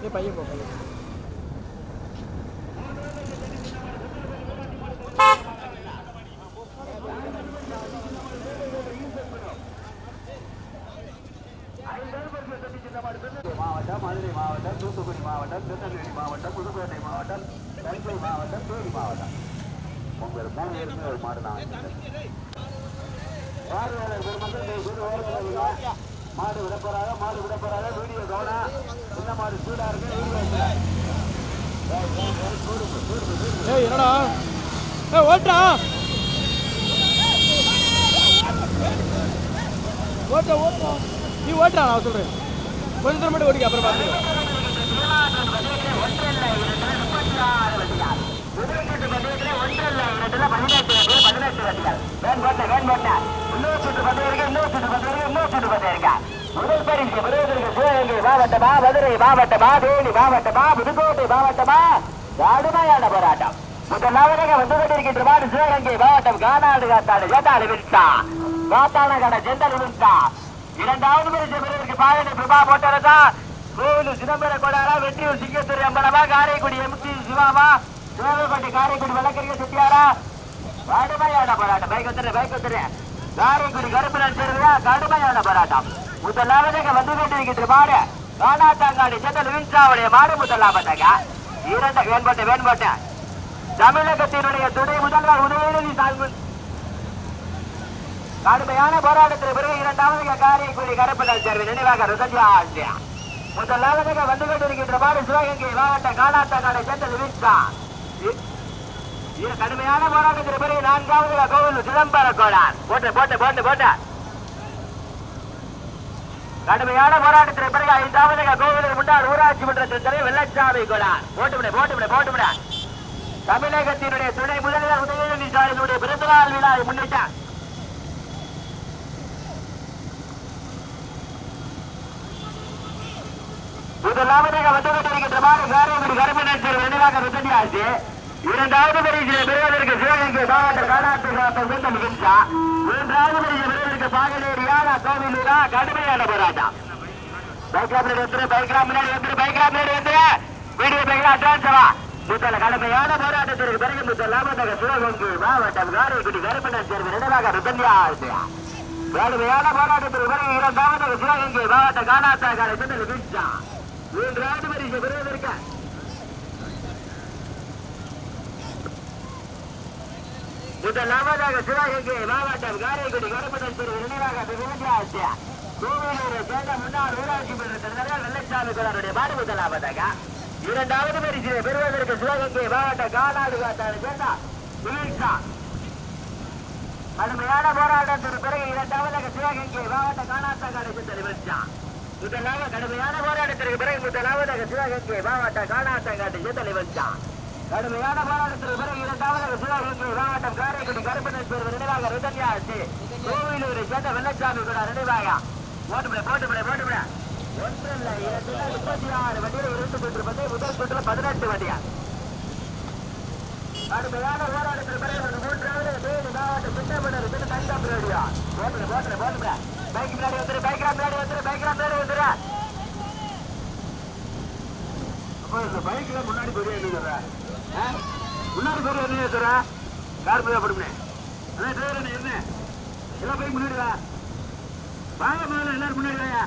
ஏ பையன் போ பையன் மாவட்டம் மதுரை மாவட்டம் தூத்துக்குடி மாவட்டம் திருநெல்வேலி மாவட்டம் புதுக்கோட்டை மாவட்டம் தஞ்சை மாவட்டம் தேனி மாவட்டம் உங்கள் மூணு பேருக்கு ஒரு மாடு நான் பார்வையாளர் பெருமக்கள் தயவு செய்து ஓரத்தில் மாடு விடப்போறாங்க மாடு விடப்போறாங்க வீடியோ கவனம் என்ன மாடு சூடா இருக்கு வீடியோ ஏய் என்னடா ஏய் ஓட்டா ஓட்ட ஓட்டா நீ ஓட்டா நான் சொல்கிறேன் கொஞ்ச தூரம் மட்டும் ஓடிக்க அப்புறம் பார்த்துக்கலாம் மாவட்டமா மதுரை மாவட்டமா தேனி மாவட்டமா புதுக்கோட்டை மாவட்டமா கடுமையான போராட்டம் முதலாவதாக வந்து கொண்டிருக்கின்ற மாடு சிவகங்கை மாவட்டம் கானாடு காத்தாடு ஜெண்டாடு விழுத்தா காத்தான கட ஜெண்டல் விழுத்தா இரண்டாவது பரிசு பெறுவதற்கு பாயனை பிரபா போட்டரதா கோவில் சிதம்பர கொடாரா வெற்றியூர் சிங்கத்துறை அம்பலமா காரைக்குடி எம்டி சிவாமா சிவகப்பட்டி காரைக்குடி வழக்கறிஞ செட்டியாரா. கடுமையான போராட்டம். பைக் வந்துரு பைக் வந்துரு காரைக்குடி கருப்பு நடிச்சிருந்தா கடுமையான போராட்டம். முதலாவதாக வந்து கொண்டிருக்கின்ற மாடு காணாத்தாங்காடி செந்தல் வின்சாவுடைய மாடு முதலாவதாக இரண்டு வேண்பட்ட வேண்பட்டேன். தமிழகத்தினுடைய துணை முதல்வர் உதயநிதி சால்வன் கடுமையான போராட்டத்தில் பிறகு இரண்டாவது காரைக்குடி கருப்பணல் சேர்வு நினைவாக ருதஜாண்டியா முதலாவதாக வந்து கொண்டிருக்கின்ற பாடு சிவகங்கை மாவட்ட காணாத்தாங்காடி சேர்ந்த வின்சா கடுமையான போராட்டத்தில் பிறகு நான்காவது கோவில் சிதம்பர கோடார் போட்டு போட்டு போட்டு போட்டு. கடுமையான போராட்டத்தில் பிறகு ஐந்தாவது கோவிலுக்கு முன்னாள் ஊராட்சி மன்றத்தில் தலைவர் வெள்ளச்சாமி கோடார் போட்டு விட போட்டு விட போட்டு விட. தமிழகத்தினுடைய துணை முதல்வர் உதயநிதி ஸ்டாலினுடைய பிறந்தநாள் விழாவை முன்னிட்டு. முதலாவதாக வந்து கொண்டிருக்கின்ற மாடு காரைக்குடி கருமணர் நினைவாக ருத்தடியாச்சு இரண்டாவது பரிசிலை பெறுவதற்கு சிவகங்கை மாவட்ட காலாட்டு காப்பம் சொந்த நிகழ்ச்சா மூன்றாவது பரிசு பெறுவதற்கு பாகலேரியா கோவிலூரா கடுமையான போராட்டம். பைக்ரா முன்னாடி வந்துரு பைக்ரா முன்னாடி வந்துரு பைக்ரா முன்னாடி வந்துரு. வீடியோ பைக்லாம் அட்வான்ஸ் வா முதல கடுமையான போராட்டத்திற்கு பிறகு முதலாவதாக சிவகங்கை மாவட்டம் காரைக்குடி கருப்பண்ணன் தேர்வு நினைவாக ருத்தடியாச்சு கடுமையான போராட்டத்திற்கு பிறகு இரண்டாவது சிவகங்கை மாவட்ட காணாத்தா காலை சொந்த நிகழ்ச்சா மூன்றாவது பரிசு பெறுவதற்கு முதலாவதாக சிவகங்கை மாவட்டம் காரைக்குடி கருப்பண்ணன் தேர்வு நினைவாக விவசாய கோவிலூரை சேர்ந்த முன்னாள் ஊராட்சி மன்ற தலைவர் வெள்ளச்சாமி குளருடைய மாடு முதலாவதாக இரண்டாவது பரிசிலை பெறுவதற்கு சிவகங்கை மாவட்ட காலாடு காத்தாடு சேர்ந்த வில்சா கடுமையான போராட்டத்திற்கு பிறகு இரண்டாவதாக சிவகங்கை மாவட்ட காணாத்தக்காடை தலைவர் முதலாக கடுமையான போராட்டத்திற்கு பிறகு முதலாவதாக சிவகங்கை மாவட்ட காணாத்தங்காட்டை தலைவர் கடுமையான போராட்டத்திற்கு பிறகு இரண்டாவதாக சிவகங்கை மாவட்டம் காரைக்குடி கருப்பணன் பேர் நினைவாக ருதன்யாச்சு கோவிலூரை சேர்ந்த வெள்ளச்சாமி கூட நினைவாக போட்டுவிட போட்டுவிட போட்டுவிட. ஒன்றல்ல முப்பத்தி ஆறு வண்டியில் இருந்து கொண்டிருப்பது முதல் சுற்றுல பதினெட்டு வண்டியா கடுமையான போராட்டத்திற்கு பிறகு ஒரு மூன்றாவது தேனி மாவட்ட திட்டமிடர் திரு தங்கம் ரேடியா போட்டுவிட போட்டுவிட போட்டுவிட பைக் முன்னாடி வந்துரு பைக் முன்னாடி வந்துரு பைக் முன்னாடி வந்துரு அப்போ இந்த முன்னாடி பெரிய என்ன முன்னாடி பெரிய கார் போய் படுமே அதான் டிரைவர் என்ன என்ன எல்லாம் பைக் முன்னாடி வா வாங்க முதல்ல எல்லாரும் முன்னாடி வாயா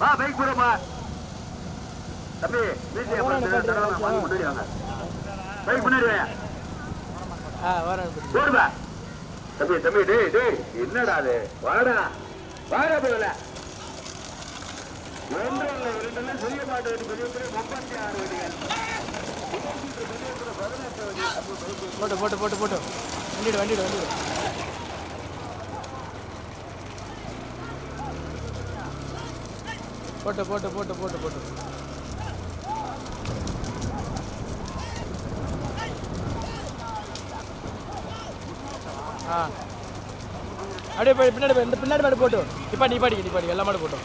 வா பைக் போறப்பா. தம்பி வீட்டுல முன்னாடி வாங்க. பைக் முன்னாடி போடுப்பா. தம்பி தம்பி டேய் டேய் என்னடா அது? வாடா. வாடா போகல ஒன்று இல்லை இரண்டு பெரிய மாட்டு வண்டி பெரிய பெரிய முப்பத்தி ஆறு வண்டிகள். போட்டு போட்டு போட்டு போட்டு. வண்டிடு வண்டிடு வண்டிடு போட்டு போட்டு போட்டு போட்டு போட்டு. ஆ. அப்படியே போய் பின்னாடி இந்த பின்னாடி மாடு போட்டு. நிப்பாடி நிப்பாடி நிப்பாடி எல்லா மாடு போட்டோம்.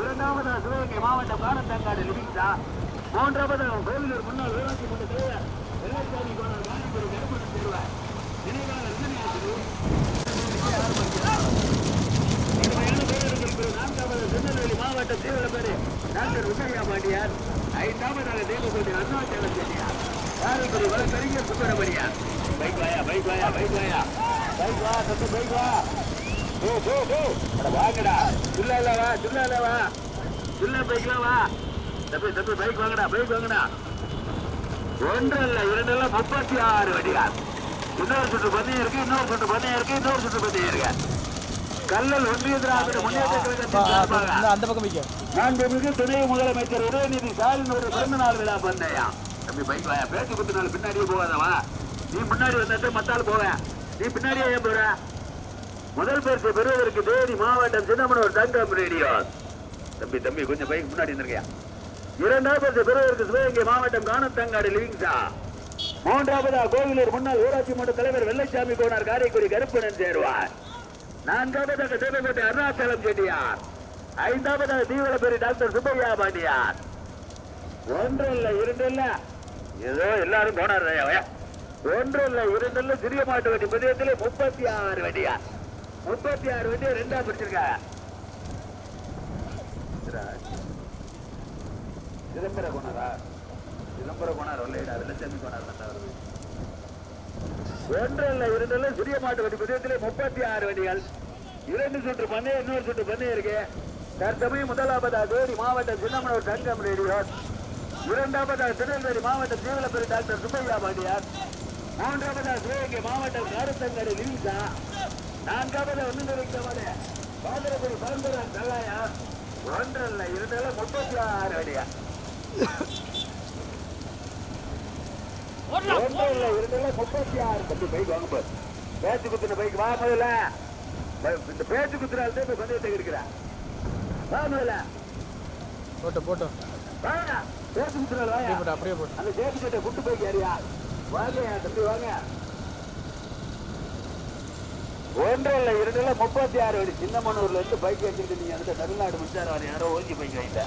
இரண்டாவது சிவகங்கை மாவட்டம் காணத்தங்காடு லிபிக்ஸா மூன்றாவது கோவிலூர் முன்னாள் ஊராட்சி மன்ற தலைவர் வெள்ளச்சாமி கோணர் மாணிப்பூர் கருப்பணன் தேர்வார். நினைவாளர் நான்காவது திருநெல்வேலி மாவட்டம் தீவிரப்பேரு டாக்டர் விஜயா பாண்டியார். ஐந்தாவதாக தேவகோட்டை அருணாச்சலம் செட்டியார் காரைக்குடி வழக்கறிஞர் சுப்பிரமணியார். பைக் வாயா பைக் வாயா பைக் வாயா. பைக் வா சத்து பைக் வா. ஓ ஓ அட வாங்கடா. சுல்லா இல்ல வா சுல்லா இல்ல வா. சுல்லா பைக்ல வா. தம்பி தம்பி பைக் வாங்கடா பைக் வாங்கடா. ஒன்று இல்ல இரண்டு இல்ல முப்பத்தி ஆறு வண்டிகள். இன்னொரு சுற்று பந்தயம் இருக்கு இன்னொரு சுற்று பந்தயம் இருக்கு இன்னொரு சுற்று பந்தயம் இருக்கு. கல்லல் ஒன்றிய திராவிட முன்னேற்ற கழகத்தின் அந்த பக்கம் வைக்க. மாண்புமிகு துணை முதலமைச்சர் உதயநிதி ஸ்டாலின் ஒரு பிறந்த நாள் விழா பந்தயம் தம்பி பைக் வாயா? பேச்சு குத்து நாள் பின்னாடியே போகாதவா? நீ முன்னாடி வந்துட்டு மத்தாள் போவ நீ பின்னாடியே ஏன் போற? முதல் பரிசு பெறுவதற்கு தேனி மாவட்டம் சின்னமனூர் தங்கம் ரேடியோ தம்பி தம்பி கொஞ்சம் பைக் முன்னாடி இருந்திருக்கியா? இரண்டாவது பரிசு பெறுவதற்கு சிவகங்கை மாவட்டம் காணத்தங்காடு லிவிங்ஸா மூன்றாவதா கோவிலூர் முன்னாள் ஊராட்சி மன்ற தலைவர் வெள்ளச்சாமி கோனார் காரைக்குடி கருப்பணன் சேருவார். நான்காவதாக தேவகோட்டை அருணாச்சலம் செட்டியார். ஐந்தாவதாக தீவளப்பேரி டாக்டர் சுப்பையா பாண்டியார். ஒன்று இல்லை இரண்டு இல்லை ஏதோ எல்லாரும் போனார் ஒன்று இல்லை இரண்டு இல்லை சிறிய மாட்டு வண்டி பதியத்தில் முப்பத்தி ஆறு வண்டியா முப்பத்தி ஆறு வண்டியை ரெண்டா பிடிச்சிருக்காங்க சிதம்பர கோணரா சிதம்பர கோணார் வரலைடா வெள்ளச்சாமி கோணார் தான் வருது. ஒன்று இல்ல இரண்டு இல்ல சிறிய மாட்டு வண்டி பதியத்திலே முப்பத்தி ஆறு வண்டிகள். இரண்டு சுற்று பண்ணை இன்னொரு சுற்று பண்ணை இருக்கு. தற்சமயம் முதலாவதா தேனி மாவட்டம் சின்னமனூர் தங்கம் ரேடியோ. இரண்டாவதாக திருநெல்வேலி மாவட்டம் தீவிரப்பெரு டாக்டர் சுப்பையா பாண்டியார். மூன்றாவதாக சிவகங்கை மாவட்டம் காரத்தங்கரை லீசா. நான்காவதாக ஒன்றிருக்கவனே பாந்திரபுரி பரம்பரன் தல்லாயா ஒன்றல்ல இரண்டல்ல முப்பத்தி ஆறு அடியா ஒன்றல்ல இரண்டல்ல முப்பத்தி ஆறு தம்பி பைக் வாங்க பாரு. பேச்சு குத்துன பைக் வா முதல்ல. இந்த பேச்சு குத்துனால தான் இப்ப பந்தயத்தை இருக்கிறேன் வா முதல்ல. போட்டோம் போட்டோம் வாங்க பேச்சு குத்துனால அப்படியே போட்டு அப்படியே அந்த ஜேபி கிட்ட குட்டு போய் யாரியா வாங்க தம்பி வாங்க. ஒன்று இல்ல இரண்டு முப்பத்தி ஆறு அடி சின்னமனூர்ல இருந்து பைக் வச்சிருக்கு நீங்க அந்த தமிழ்நாடு மின்சார வாரியம் யாரோ ஓகே பைக் வாங்கிட்ட.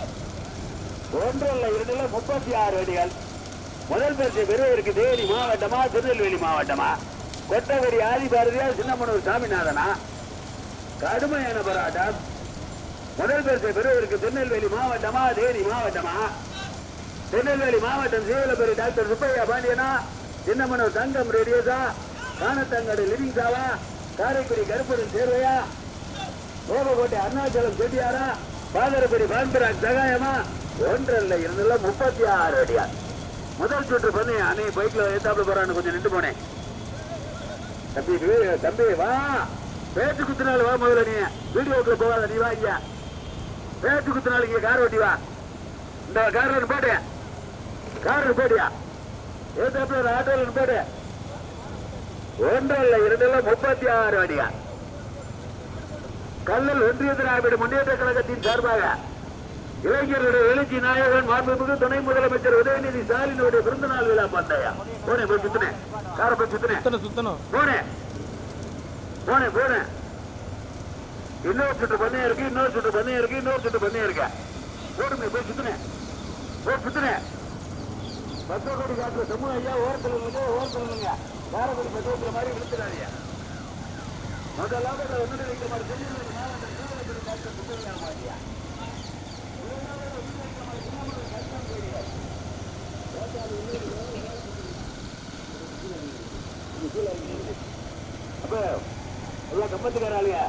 ஒன்று இல்ல இரண்டு முப்பத்தி ஆறு அடிகள் முதல் பரிசு பெறுவதற்கு தேனி மாவட்டமா திருநெல்வேலி மாவட்டமா? கொத்தவரி ஆதி பாரதியார் சின்னமனூர் சாமிநாதனா? கடுமையான போராட்டம். முதல் பரிசு பெறுவதற்கு திருநெல்வேலி மாவட்டமா தேனி மாவட்டமா? திருநெல்வேலி மாவட்டம் சீவலபுரி டாக்டர் சுப்பையா பாண்டியனா? சின்னமனூர் தங்கம் ரேடியோசா? காணத்தங்கடு லிவிங்ஸாவா காரைக்குடி கருப்பூரின் சேர்வையா? கோபக்கோட்டை அருணாச்சலம் செட்டியாரா? பாதரபுரி பான்பராஜ் சகாயமா? ஒன்றில் இருந்தல்ல முப்பத்தி ஆறு அடியா முதல் சுற்று பண்ணி அன்னை பைக்ல ஏத்தாப்புல போறான்னு கொஞ்சம் நின்று போனேன். தம்பி தம்பி வா. பேச்சு குத்துனால வா முதல்ல நீ. வீடியோக்குள்ள போகாத நீ வா இங்க. பேச்சு குத்துனால இங்க கார் ஓட்டி வா. இந்த கார் போட்டு. கார் போட்டியா? ஏத்தாப்புல ஆட்டோல போட்டு. ஒன்றல்ல இரண்டுல முப்பத்தி ஆறு அடியா கல்லல் ஒன்றிய திராவிட முன்னேற்ற கழகத்தின் சார்பாக இளைஞர்களுடைய எழுச்சி நாயகன் மாண்புமிகு துணை முதலமைச்சர் உதயநிதி ஸ்டாலினுடைய பிறந்த நாள் விழா பந்தயா போனேன் போய் சுத்தினேன் காரை போய் சுத்தினேன் சுத்தணும் போனேன் போனேன் போனேன் இன்னொரு சுற்று பண்ணையா இருக்கு இன்னொரு சுற்று பண்ணையா இருக்கு இன்னொரு சுற்று பண்ணையா இருக்கு. போடுங்க போய் சுத்தினேன் போய் சுத்தினேன் பத்து கோடி காட்டுற சமூக ஐயா ஓரத்தில் ஓரத்தில் இல்லைங்க காரக்குடி மாதிரி விழுத்துறாங்க முதலாவது ஒன்று வைக்க மாதிரி செஞ்சு அப்ப எல்லாம் கம்பத்துக்கார ஆளுங்க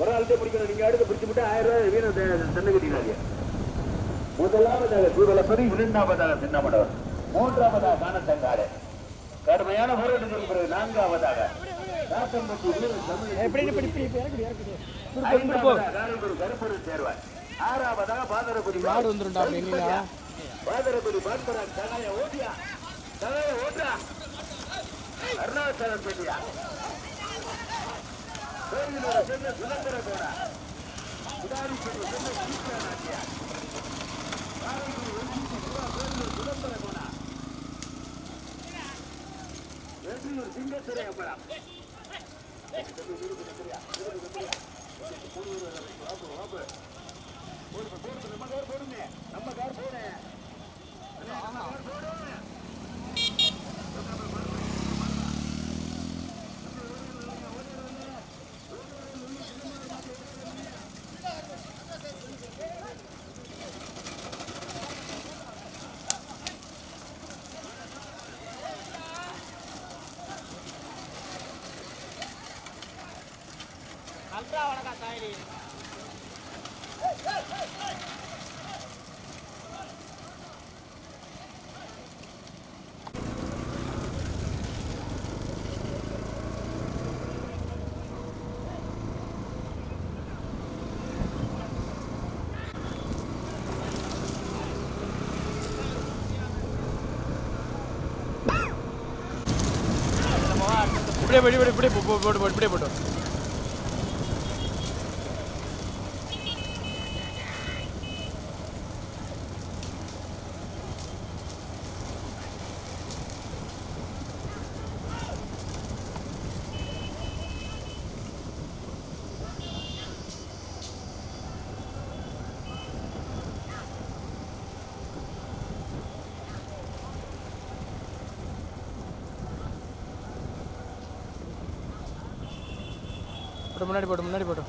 ஒரு ஆள்கிட்ட பிடிக்கணும். நீங்க அடுத்து பிடிச்சு விட்டு ஆயிரம் ரூபாய் வீணம் தென்னை கட்டிக்கிறாங்க முதலாவதாக தீவலப்பதி இரண்டாவதாக சின்னமனவர் மூன்றாவதாக காணத்தங்காடு. கடுமையான போராட்டத்திற்கு பிறகு நான்காவதாக காத்தம்பட்டி வீரர் தமிழ் எப்படி இப்படி இப்படி இப்படி இறக்குது இறக்குது இப்படி போ, இப்படி போ. ஐந்தாவதாக காரைக்குடி கருப்பூர் சேர்வார் ஆறாவதாக பாதரகுடி மாடு பாதரகுடி ஓட்டியா ஓட்டா அருணாச்சலம் பெட்டியா கோயிலோட சென்ன சுதந்திர கோடா. குடாரி சென்ன சென்ன சீக்கிர நாட்டியா காரைக்குடி ஒன்றிய சிவா கோயிலூர் சுதந்திர கோடா வெற்றியூர் சிங்கத்துறை அம்பலம் நம்ம கார் போனேன் இப்படியே இப்படி இப்படி இப்படியே போ- போ- போட்டு போட்டு இப்படியே போட்டு போட்டு முன்னாடி போட்டு முன்னாடி போட்டு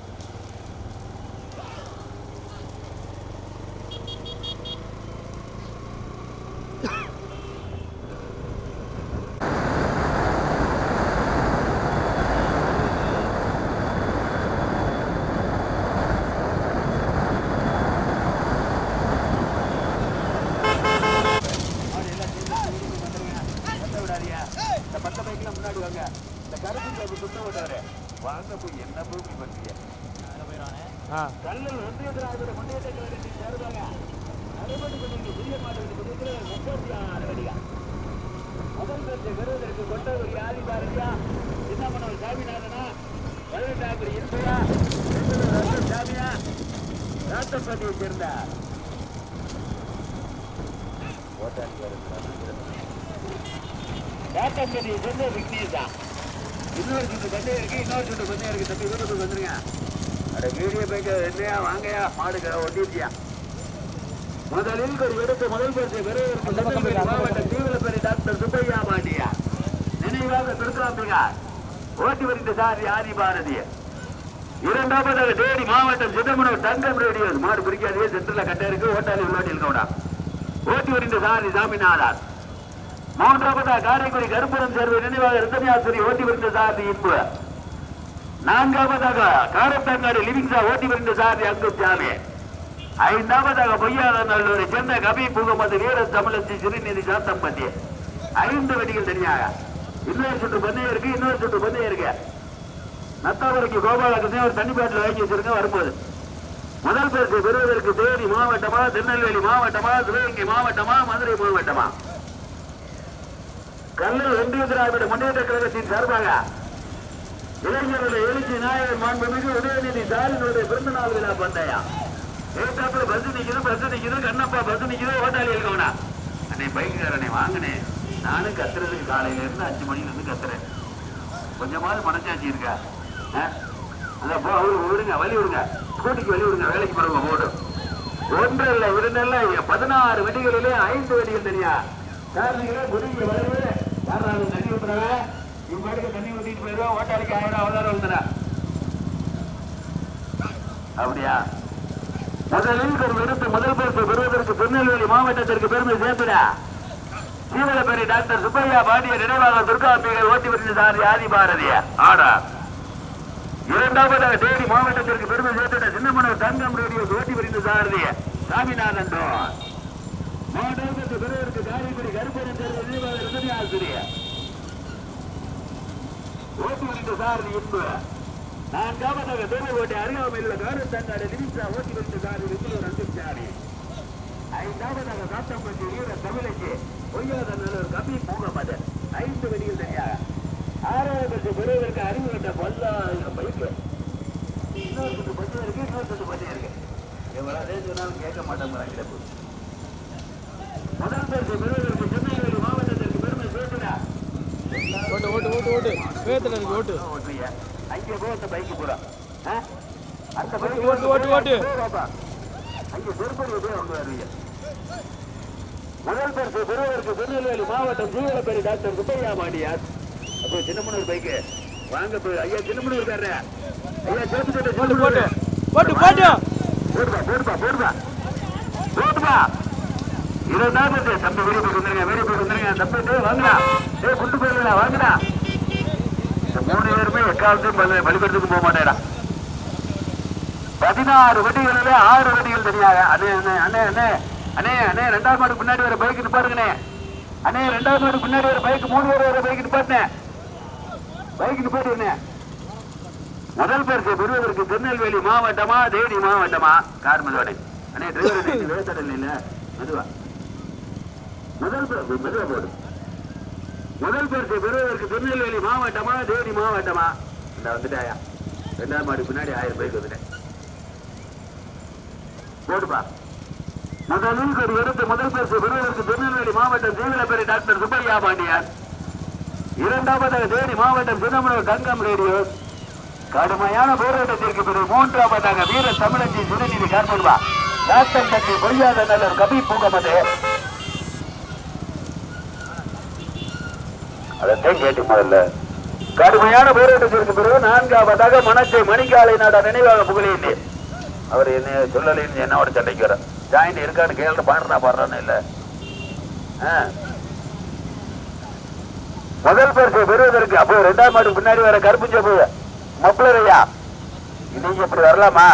இந்த பத்த பைக்ல முன்னாடி வாங்க இந்த கருப்பு கருப்பு சுத்த விட்டாரு வாங்க போய் என்ன போய் இப்படி பண்றீங்க ஆ கல்லல் ஒன்றிய திராவிட முன்னேற்ற கழகத்தின் சார்பாக நடைபெற்று கொண்டிருக்கும் புதிய மாநில குடியிருக்கிற முப்பத்தி ஆறு வழியா முதல் பரிசை பெறுவதற்கு கொண்டவர் ஆதி பாரதியா சின்னமனோர் சாமிநாதனா பதினெட்டாக்குடி இருப்பையா ரத்த சாமியா ராத்தப்பட்டியை இன்னொரு சுட்டு பந்தயம் இருக்கு இன்னொரு சுட்டு பந்தயம் இருக்கு தம்பி வந்துருங்க அட வீடியோ பைக்க என்னையா வாங்கயா மாடுக்க ஒட்டிருக்கியா முதலில் ஒரு எடுத்து முதல் பரிசை பெறுவதற்கு மாவட்ட தீவிரப்பேரி டாக்டர் சுப்பையா பாண்டியா நினைவாக திருக்காம்பிகா ஓட்டி வருகின்ற சார் ஆதி பாரதி இரண்டாவதாக தேடி மாவட்டம் சிதம்பரம் தங்கம் ரேடியோ மாடு பிடிக்காதே சென்டர்ல கட்ட இருக்கு ஓட்டாளி ஓட்டி இருக்கோடா ஓட்டி வருகின்ற சாரி சாமிநாதன் மூன்றாவதா காரைக்குடி கருப்புரம் சேர்வு நினைவாக ரிதன்யாசுரி ஓட்டி வருகின்ற சாரி இன்பு. நான்காவதாக காரத்தாங்காடு லிவிங்ஸா ஓட்டி வருகின்ற சாரி அங்கு சாமி ஐந்தாவதாக பொய்யாளநல்லூரை சேர்ந்த கபி முகமது வீர தமிழச்சி சிறுநீதி சாத்தம்பட்டி. ஐந்து வெடிகள் தனியாக. இன்னொரு சுற்று பந்தயம் இருக்கு இன்னொரு சுற்று பந்தயம் இருக்கு. நத்தாபுரிக்கு கோபாலகிருஷ்ணன் ஒரு தண்ணி பாட்டில் வாங்கி வச்சிருக்க வரும்போது. முதல் பேருக்கு பெறுவதற்கு தேனி மாவட்டமா திருநெல்வேலி மாவட்டமா சிவகங்கை மாவட்டமா மதுரை மாவட்டமா? கல்லூர் ஒன்றிய திராவிட முன்னேற்ற கழகத்தின் சார்பாக இளைஞருடைய எழுச்சி நாயகர் மாண்புமிகு உதயநிதி ஸ்டாலினுடைய பிறந்த நாள் விழா பந்தயா? ஏற்றாப்புல பஸ் நிக்குது பஸ் நிக்குது கண்ணப்பா பஸ் நிக்குது ஓட்டாளி இருக்கவனா அன்னை பைக்காரனை வாங்கினேன் நானும் கத்துறதுக்கு காலையில இருந்து அஞ்சு மணில இருந்து கத்துறேன். கொஞ்சமாவது மனசாட்சி இருக்கா? அந்த போ விடுங்க வழி விடுங்க. ஸ்கூட்டிக்கு வழி விடுங்க வேலைக்கு போடுங்க ஓடும் ஒன்று இல்லை இரண்டு பதினாறு வெடிகளிலே ஐந்து வெடிகள் தனியா? காரணங்களே முடிஞ்சு வரவே யாராவது தண்ணி ஊத்துறாங்க இவங்க பாட்டுக்கு தண்ணி ஊற்றிட்டு போயிடுவோம் ஓட்டாளிக்கு ஆயிரம் அவதாரம் வந்துடுறா அப்படியா? முதலில் ஒரு விருது முதல் பரிசு பெறுவதற்கு திருநெல்வேலி மாவட்டத்திற்கு பெருமை சேர்த்துடா. சீவலப்பேரி டாக்டர் சுப்பையா பாண்டிய நினைவாக துர்காம்பிகை ஓட்டி வருகிற சாரி ஆதி பாரதிய ஆடா. இரண்டாவதாக தேனி மாவட்டத்திற்கு பெருமை சேர்த்துட சின்னமனூர் தங்கம் ரேடியோ ஓட்டி வருகிற சாரதிய சாமிநாதன் மாவட்டத்திற்கு பெருவருக்கு காரைக்குடி கருப்பணன் தேர்வு தீபாவளி ரஜினி ஆசிரியர் ஓட்டு வருகின்ற சாரதி இன்பு நான்காவதாக தேவகோட்டை அருகாமையில் உள்ள காரத்தங்காடு நிமிஷா ஓட்டி வருகின்ற சாரதி விபுலூர் அன்புச்சாரி ஐந்தாவதாக காத்தம்பட்டி வீர தமிழச்சி பொய்யாத நல்லூர் கபி மூகமதன் ஐந்து வெளியில் தனியாக. ஆறாவது பெறுவதற்கு அறிவுகட்ட பல்லாயிரம் பைக்கு இன்னொரு பத்து இருக்கு இன்னொரு பத்து இருக்கு. எவ்வளவு சொன்னாலும் கேட்க மாட்டோம் கிடப்பு முதல் பரிசு பெறுவதற்கு திருநெல்வேலி மாவட்டத்திற்கு பெருமை சேர்க்கிறார் ஓட்டு ஓட்டு ஓட்டு ஓட்டு. வேகத்தில் இருக்கு ஓட்டு. ஓட்டுறியா அங்கே போ அந்த பைக்கு ஆ? அந்த பைக்கு ஓட்டு, ஓட்டு, ஓட்டு. அங்கே திருப்பதி போய் வந்து வருவீங்க. முதல் பரிசு பெறுவதற்கு திருநெல்வேலி மாவட்டம் ஜீவனப்பேரி டாக்டர் சுப்பையா மாண்டியார் அப்போ சின்னமனூர் பைக்கு வாங்க போய் ஐயா சின்னமனூர் காரர. ஐயா சேர்த்து போட்டு போட்டு போட்டு. போட்டு போட்டு போடுப்பா போடுப்பா போடுப்பா. போட்டுப்பா இருபதாம் தேதி தம்பி வெளியே போய் வந்துருங்க வெளியே போய் வந்துருங்க தம்பி வாங்கடா. ஏ குண்டு போயிடலாம் வாங்கடா. மூணு பேருமே எக்காலத்தையும் பலிபடுத்துக்கு போக மாட்டேடா. பதினாறு வண்டிகளில் ஆறு வண்டிகள் தனியாக அண்ணே அண்ணே அண்ணே அண்ணே. அண்ணே அண்ணே ரெண்டாவது மாடு பின்னாடி வர பைக் நிப்பாருங்கண்ணே அண்ணே ரெண்டாவது மாடு பின்னாடி வர பைக் மூணு பேர் வர பைக் நிப்பாட்டினேன் பைக் நிப்பாட்டிருந்தேன் முதல் பரிசு பெறுவதற்கு திருநெல்வேலி மாவட்டமா தேனி மாவட்டமா? கார்மதோடை அண்ணே டிரைவர் வேசடல் இல்ல மெதுவா. முதல் மதுவா மெதுவா போடு. முதல் பரிசு பெறுவதற்கு திருநெல்வேலி மாவட்டமா தேனி மாவட்டமா? இந்த வந்துட்டாயா? ரெண்டாம் மாடி பின்னாடி ஆயிரம் பைக் வந்துட்டேன். போடுப்பா முதலில் ஒரு எடுத்து முதல் பரிசு பெறுவதற்கு திருநெல்வேலி மாவட்டம் தீவிரப்பேரி டாக்டர் சுப்பையா பாண்டியார் இரண்டாவதாக தேனி மாவட்டம் சிதம்பரம் தங்கம் ரேடியோ. கடுமையான போராட்டத்திற்கு பிறகு மூன்றாவதாக வீர தமிழஞ்சி சிறுநீதி கார்பல்வா டாக்டர் கட்சி பொய்யாத நல்லர் கபி பூங்கமது. அதைத்தான் கேட்டு முதல்ல. கடுமையான போராட்டத்திற்கு பிறகு நான்காவதாக மனச்சை மணிக்காலை நாட நினைவாக புகழேன் அவர் என்ன சொல்லலைன்னு என்னோட சண்டைக்கு வர ஜாயின் இருக்கான்னு கேள்வி பாடுறா பாடுறான்னு இல்ல. ஆ. முதல் பரிசு பெறுவதற்கு அப்போ ரெண்டாம் மாடு பின்னாடி வர கருப்புஞ்சப்பு ஐயா. இன்னைக்கு இப்படி வரலாமா?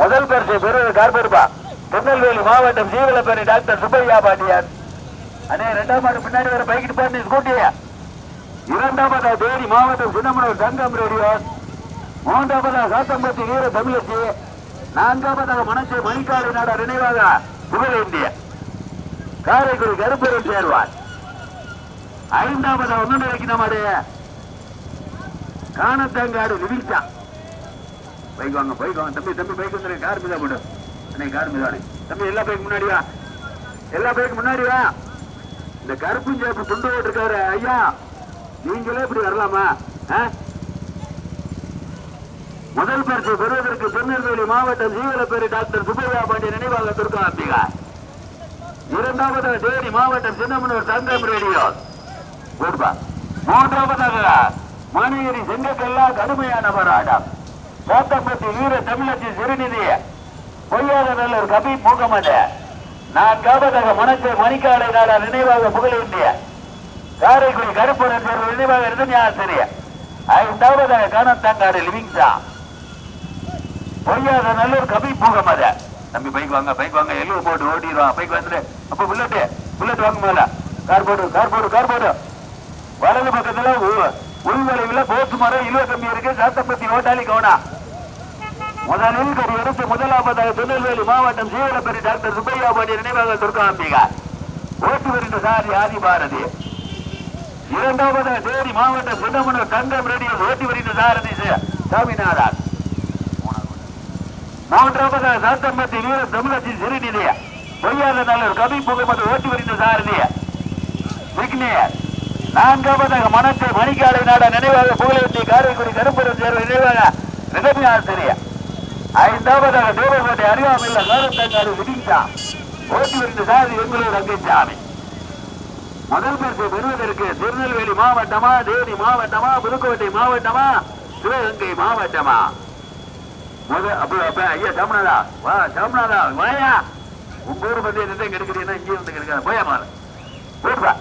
முதல் பரிசு பெறுவது கார்பெருப்பா திருநெல்வேலி மாவட்டம் ஜீவலப்பேரி டாக்டர் சுப்பையா பாண்டியார் அண்ணே ரெண்டாம் மாடு பின்னாடி வர பைக்கிட்டு பாட்டு ஸ்கூட்டியா இரண்டாவதா தேனி மாவட்டம் சின்னமனூர் தங்கம் ரேடியோ மூன்றாவதா சாத்தம்பத்தி வீர தமிழச்சி. நான்காவதாக மனசு மணிக்காடு நாட நினைவாக புகழ் இந்திய காரைக்குடி கருப்பெரும் சேர்வார். ஐந்தாவது ஒன்னு வைக்கணும் மாதிரி காணத்தங்காடு லிவிங்ஸா பைக் வாங்க பைக் வாங்க. தம்பி தம்பி பைக் வந்துருங்க கார் மீதா போடு அன்னைக்கு கார் மீதானே தம்பி எல்லா பைக் முன்னாடி வா. எல்லா பைக் முன்னாடி வா. இந்த கருப்பு சேப்பு துண்டு போட்டிருக்காரு. ஐயா நீங்களே இப்படி வரலாமா? முதல் பரிசு பெறுவதற்கு திருநெல்வேலி மாவட்டம் ஜீவலப்பேரி டாக்டர் சுப்பையா பாண்டிய நினைவாக துர்கா அம்பிகா இரண்டாவதாக தேனி மாவட்டம் சின்னமனூர் தங்கம் ரேடியோ மூன்றாவதாக மணியரி செங்கக்கல்லா கடுமையான போராட்டம். சோத்தப்பட்டி வீர தமிழச்சி சிறுநிதி பொய்யாத நல்லூர் கபி முகமது. நான்காவதாக மனத்தை மணிக்காலை நாடா நினைவாக புகழேந்திய. காரைக்குடி கருப்பூரன் தேர்வு நினைவாக இருந்து ஆசிரியர் ஐந்தாவதாக கணத்தங்காடு லிவிங்ஸா பொய்யாத நல்லூர் கபி முகமது. தம்பி பைக் வாங்க பைக் வாங்க எல்லோரும் போட்டு ஓட்டிடுவான். பைக் வந்துட்டு அப்ப புல்லட்டு புல்லட் வாங்க மேல கார் போடு கார் போடு கார் போடு. வலது பக்கத்துல உ- உள்வளைவுல போத்து மரம் இழுவ கம்பி இருக்கு. சாத்தப்பத்தி ஓட்டாளி கவுனா. முதலில் கடி எடுத்து முதலாவதாக திருநெல்வேலி மாவட்டம் சீவலப்பேரி டாக்டர் சுப்பையா பாடி நினைவாக துர்காம்பிகா ஓட்டு வருகின்ற சாரி ஆதி பாரதி. இரண்டாவதாக தேனி மாவட்டம் சின்னமனூர் தங்கம் ரெடியில் ஓட்டி வருகின்ற சாரதி சாமிநாதன். மூன்றாவதாக சாத்தம்பத்தி வீர தமிழச்சி சிறுநிலைய. பொய்யாத நல்ல கவி புகமது ஓட்டி வருகின்ற சாரதி. விக்னேயர். நான்காவதாக மணத்தை மணிக்காலை நாட நினைவாக புகழேந்தி காரைக்குடி கருப்பூரம் சேர்வு நினைவாக நிகழ்ச்சி ஆசிரியர் ஐந்தாவதாக தேவகோட்டை அறியாமல் கருத்தங்காடு விடிங்கா ஓட்டி விருந்து சாதி எங்களூர் ரங்கசாமி முதல் பரிசு பெறுவதற்கு திருநெல்வேலி மாவட்டமா தேனி மாவட்டமா புதுக்கோட்டை மாவட்டமா சிவகங்கை மாவட்டமா? முதல் அப்ப அப்ப ஐயா சாமனாதா வா சாமனாதா வாயா. உங்க ஊர் பத்தி என்ன கிடைக்கிறீங்கன்னா இங்கே வந்து கிடைக்காது. போயா மாறு போடுறா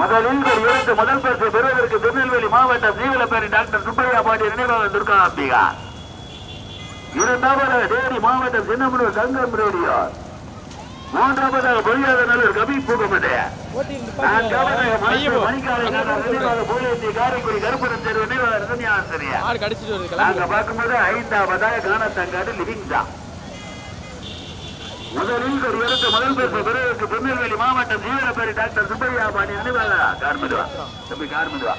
முதலில் ஒரு எழுத்து முதல் பரிசு பெறுவதற்கு திருநெல்வேலி மாவட்டம் ஜீவலப்பேரி டாக்டர் சுப்பையா பாண்டிய நினைவாக துர்கா அம்பிகா இரண்டாவதாக தேனி மாவட்டம் சின்னமனூர் தங்கம் ரேடியோ. மூன்றாவதாக பொய்யாத நல்லூர் கபி நான்காவதாக மணிக்காலை நினைவாக போலேத்தி காரைக்குடி கருப்பரம் தெரு நினைவாக வருது நாங்க பார்க்கும்போது ஐந்தாவதாக காணத்தங்காடு லிவிங்ஸா முதலில் ஒரு முதல் பேச பிறகு திருநெல்வேலி மாவட்டம் ஜீவனப்பேரி டாக்டர் சுப்பையா பாணி நினைவாக கார்மெதுவா தம்பி கார்மெதுவா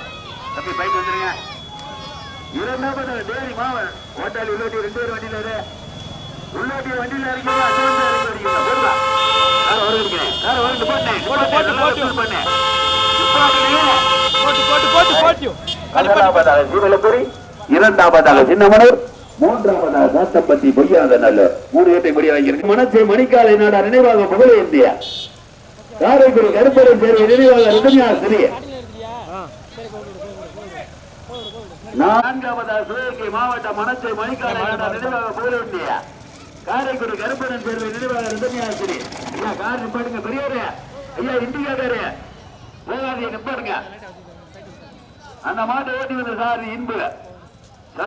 தம்பி பைக் வந்துருங்க. இரண்டாவது தேனி மாவட்டம் ஓட்டாளி உள்ளாட்டி ரெண்டு பேர் வண்டியில இரு. உள்ளாட்டி வண்டியில இருக்கீங்க அசோந்து இறங்கி வரீங்க போடலாம் கார வருகிறேன் கார வருது போட்டேன் போட்டு, போட்டு, போட்டு. பண்ணேன். போட்டு போட்டு போட்டு ஜீவலபுரி இரண்டாவதாக சின்னமனூர் மூன்றாவதாக சாத்தப்பட்டி பொய்யாத நல்லூர் மூணு பேட்டை முடிய வாங்கியிருக்கு மனசை மணிக்காலை நாடா நினைவாக முதலே இந்தியா காரைக்குடி கருப்பரை நினைவாக ரஜினியா சிறிய நான்காவதாக சிவகங்கை மாவட்டம் மனசை மணிக்காலை நாடா நினைவாக முதலே இந்தியா காரைக்குடி கருப்பரன் சேர்வை நினைவாக ரஜினியா சிறிய ஐயா கார் நிப்பாடுங்க பெரியவரே ஐயா போகாதீங்க நிப்பாடுங்க அந்த மாட்டை ஓட்டி வந்த சார் இன்பு.